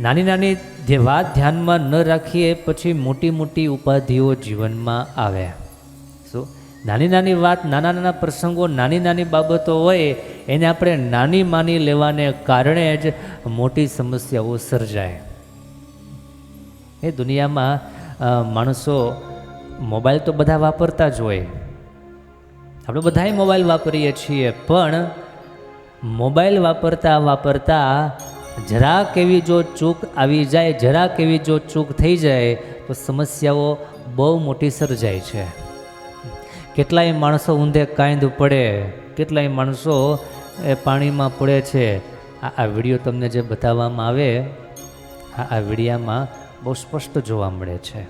નાની નાની વાત ધ્યાનમાં ન રાખીએ, પછી મોટી મોટી ઉપાધિઓ જીવનમાં આવે. શું નાની નાની વાત, નાના નાના પ્રસંગો, નાની નાની બાબતો હોય, એને આપણે નાની માની લેવાને કારણે જ મોટી સમસ્યાઓ સર્જાય. એ દુનિયામાં માણસો મોબાઈલ તો બધા વાપરતા જ હોય. આપણે બધાય મોબાઈલ વાપરીએ છીએ, પણ મોબાઈલ વાપરતા વાપરતા જરાક એવી જો ચૂક આવી જાય જરાક એવી જો ચૂક થઈ જાય, તો સમસ્યાઓ બહુ મોટી સર્જાય છે. કેટલાય માણસો ઊંધે કાંદ પડે, કેટલાય માણસો એ પાણીમાં પડે છે. આ આ વીડિયો તમને જે બતાવવામાં આવે, આ આ વિડીયામાં બહુ સ્પષ્ટ જોવા મળે છે.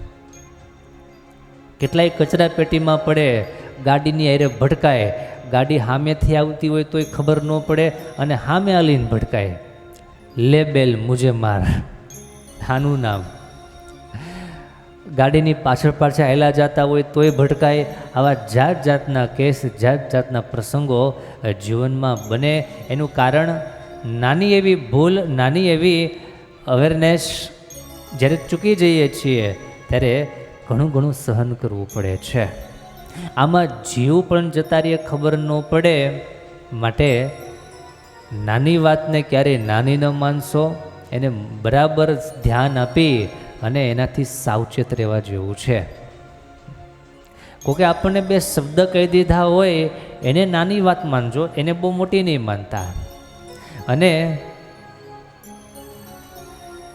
કેટલાય કચરા પેટીમાં પડે, ગાડીની હારે ભટકાય ગાડી સામેથી આવતી હોય તોય ખબર ન પડે અને સામે આલીને ભટકાય લે બેલ મુજે માર. આનું નામ. ગાડીની પાછળ પાછળ હેલા જતા હોય તોય ભટકાય આવા જાત જાતના કેસ, જાત જાતના પ્રસંગો જીવનમાં બને. એનું કારણ, નાની એવી ભૂલ, નાની એવી અવેરનેસ જ્યારે ચૂકી જઈએ છીએ ત્યારે ઘણું ઘણું સહન કરવું પડે છે. આમાં જીવ પણ જતા રહીએ ખબર ન પડે. માટે નાની વાતને ક્યારેય નાની ન માનશો, એને બરાબર ધ્યાન આપી અને એનાથી સાવચેત રહેવા જેવું છે. કોકે આપણને બે શબ્દ કહી દીધા હોય, એને નાની વાત માનજો, એને બહુ મોટી નહીં માનતા. અને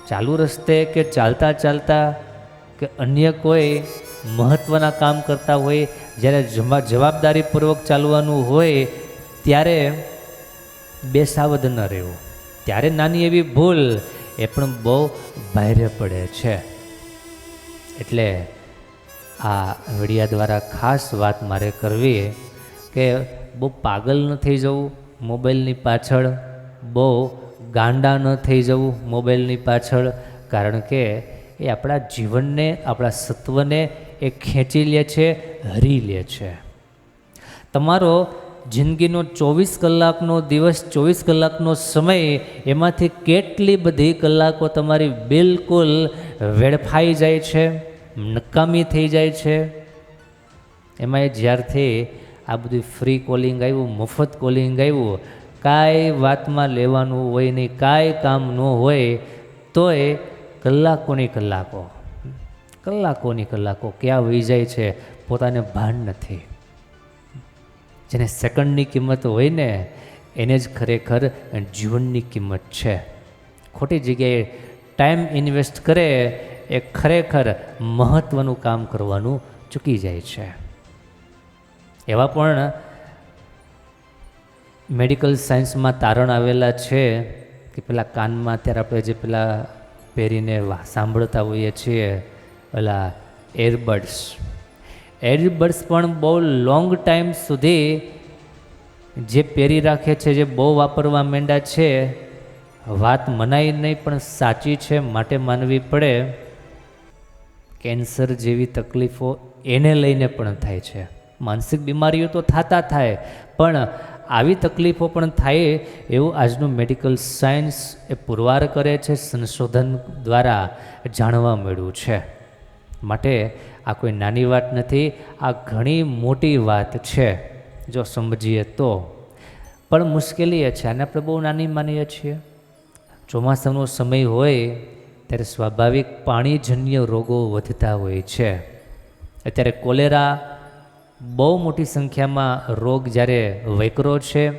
ચાલુ રસ્તે કે ચાલતા ચાલતા કે અન્ય કોઈ મહત્ત્વના કામ કરતા હોય, જ્યારે જવાબદારીપૂર્વક ચાલવાનું હોય, ત્યારે બેસાવધ ન રહેવું. ત્યારે નાની એવી ભૂલ એ પણ બહુ ભારે પડે છે. એટલે આ વિડિયા દ્વારા ખાસ વાત મારે કરવી કે બહુ પાગલ ન થઈ જવું મોબાઈલની પાછળ, બહુ ગાંડા ન થઈ જવું મોબાઈલની પાછળ, કારણ કે એ આપણા જીવનને, આપણા સત્વને એ ખેંચી લે છે, હરી લે છે. તમારો જિંદગીનો ચોવીસ કલાકનો દિવસ, ચોવીસ કલાકનો સમય, એમાંથી કેટલી બધી કલાકો તમારી બિલકુલ વેડફાઈ જાય છે, નકામી થઈ જાય છે. એમાં એ જ્યારથી આ બધું ફ્રી કોલિંગ આવ્યું, મફત કોલિંગ આવ્યું, કાંઈ વાતમાં લેવાનું હોય નહીં, કાંઈ કામ ન હોય, તોય કલાકોની કલાકો કલાકોની કલાકો ક્યાં વહી જાય છે, પોતાને ભાન નથી. જેને સેકન્ડની કિંમત હોય ને, એને જ ખરેખર જીવનની કિંમત છે. ખોટી જગ્યાએ ટાઈમ ઇન્વેસ્ટ કરે, એ ખરેખર મહત્ત્વનું કામ કરવાનું ચૂકી જાય છે. એવા પણ મેડિકલ સાયન્સમાં તારણ આવેલા છે કે પેલા કાનમાં અત્યારે આપણે જે પેલા પહેરીને સાંભળતા હોઈએ છીએ, પેલા એરબડ્સ એરબડ્સ પણ બહુ લોંગ ટાઈમ સુધી જે પહેરી રાખે છે, જે બહુ વાપરવા માંડ્યા છે, વાત મનાઈ નહીં, પણ સાચી છે, માટે માનવી પડે. કેન્સર જેવી તકલીફો એને લઈને પણ થાય છે. માનસિક બીમારીઓ તો થતા થાય, પણ આવી તકલીફો પણ થાય એવું આજનું મેડિકલ સાયન્સ એ પુરવાર કરે છે, સંશોધન દ્વારા જાણવા મળ્યું છે. માટે આ કોઈ નાની વાત નથી, આ ઘણી મોટી વાત છે, જો સમજીએ તો. પણ મુશ્કેલી એ છે, આને આપણે બહુ નાની માનીએ છીએ. ચોમાસાનો સમય હોય, ત્યારે સ્વાભાવિક પાણીજન્ય રોગો વધતા હોય છે. અત્યારે કોલેરા બહુ મોટી સંખ્યામાં રોગ જ્યારે વૈકરો છે,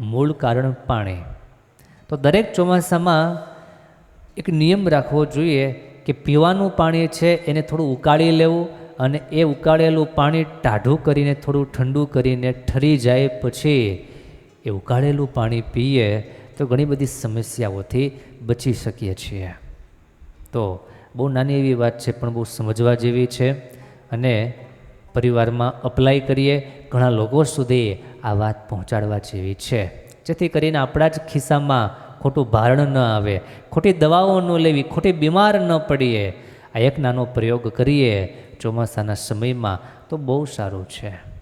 મૂળ કારણ પાણી. તો દરેક ચોમાસામાં એક નિયમ રાખવો જોઈએ કે પીવાનું પાણી છે એને થોડું ઉકાળી લેવું અને એ ઉકાળેલું પાણી ટાઢું કરીને, થોડું ઠંડુ કરીને ઠરી જાય, પછી એ ઉકાળેલું પાણી પીએ તો ઘણી બધી સમસ્યાઓથી બચી શકીએ છીએ. તો બહુ નાની એવી વાત છે, પણ બહુ સમજવા જેવી છે અને પરિવારમાં અપ્લાય કરીએ, ઘણા લોકો સુધી આ વાત પહોંચાડવા જેવી છે. જેથી કરીને આપણા જ ખિસ્સામાં ખોટું ભારણ ન આવે, ખોટી દવાઓ ન લેવી, ખોટી બીમાર ન પડીએ, આ એક નાનો પ્રયોગ કરીએ ચોમાસાના સમયમાં તો બહુ સારું છે.